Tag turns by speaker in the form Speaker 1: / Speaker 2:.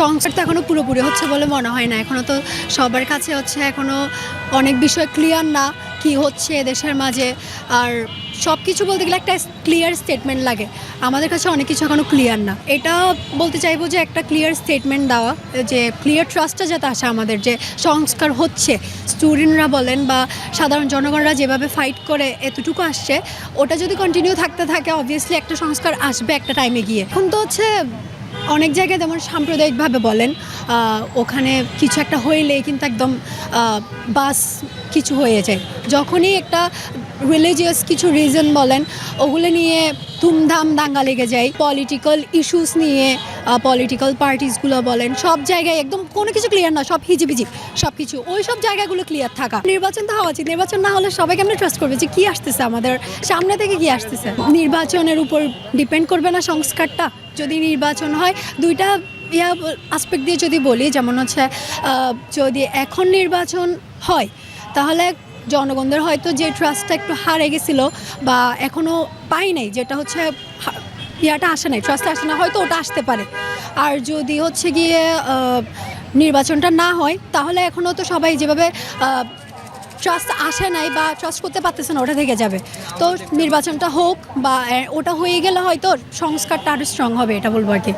Speaker 1: সংস্কার তো এখনও পুরোপুরি হচ্ছে বলে মনে হয় না। এখনও তো সবার কাছে হচ্ছে এখনও অনেক বিষয় ক্লিয়ার না কি হচ্ছে দেশের মাঝে। আর সব কিছু বলতে গেলে একটা ক্লিয়ার স্টেটমেন্ট লাগে। আমাদের কাছে অনেক কিছু এখনও ক্লিয়ার না। এটা বলতে চাইব যে একটা ক্লিয়ার স্টেটমেন্ট দেওয়া, যে ক্লিয়ার ট্রাস্টটা যাতে আসে আমাদের, যে সংস্কার হচ্ছে। স্টুডেন্টরা বলেন বা সাধারণ জনগণরা যেভাবে ফাইট করে এতটুকু আসছে, ওটা যদি কন্টিনিউ থাকতে থাকে অবভিয়াসলি একটা সংস্কার আসবে একটা টাইমে গিয়ে। এখন তো হচ্ছে অনেক জায়গায় যেমন সাম্প্রদায়িকভাবে বলেন ওখানে কিছু একটা হইলে কিন্তু একদম বাস কিছু হয়ে যায়। যখনই একটা রিলিজিয়াস কিছু রিজন বলেন, ওগুলো নিয়ে ধুমধাম দাঙ্গা লেগে যায়। পলিটিক্যাল ইস্যুস নিয়ে পলিটিক্যাল পার্টিসগুলো বলেন, সব জায়গায় একদম কোনো কিছু ক্লিয়ার না, সব হিজিবিজি, সব কিছু। ওই সব জায়গাগুলো ক্লিয়ার থাকা। নির্বাচন তো হওয়া উচিত। নির্বাচন না হলে সবাই কেমন ট্রাস্ট করবে যে কী আসতেছে আমাদের? সামনে থেকে কি আসতেছে? নির্বাচনের উপর ডিপেন্ড করবে না সংস্কারটা? যদি নির্বাচন হয়, দুইটা ইয়া আসপেক্ট দিয়ে যদি বলি, যেমন হচ্ছে যদি এখন নির্বাচন হয়, তাহলে জনগণদের হয়তো যে ট্রাস্টটা একটু হারে গেছিল বা এখনও পাই নাই, যেটা হচ্ছে ইয়াটা আসে নাই ট্রাস্টটা আসে না হয়তো ওটা আসতে পারে। আর যদি হচ্ছে গিয়ে নির্বাচনটা না হয়, তাহলে এখনও তো সবাই যেভাবে ট্রাস্ট আসে নাই বা ট্রাস্ট করতে পারতেছে না, ওটা থেকে যাবে। তো নির্বাচনটা হোক বা ওটা হয়ে গেলে হয়তো সংস্কারটা আরও স্ট্রং হবে, এটা বলব আর কি।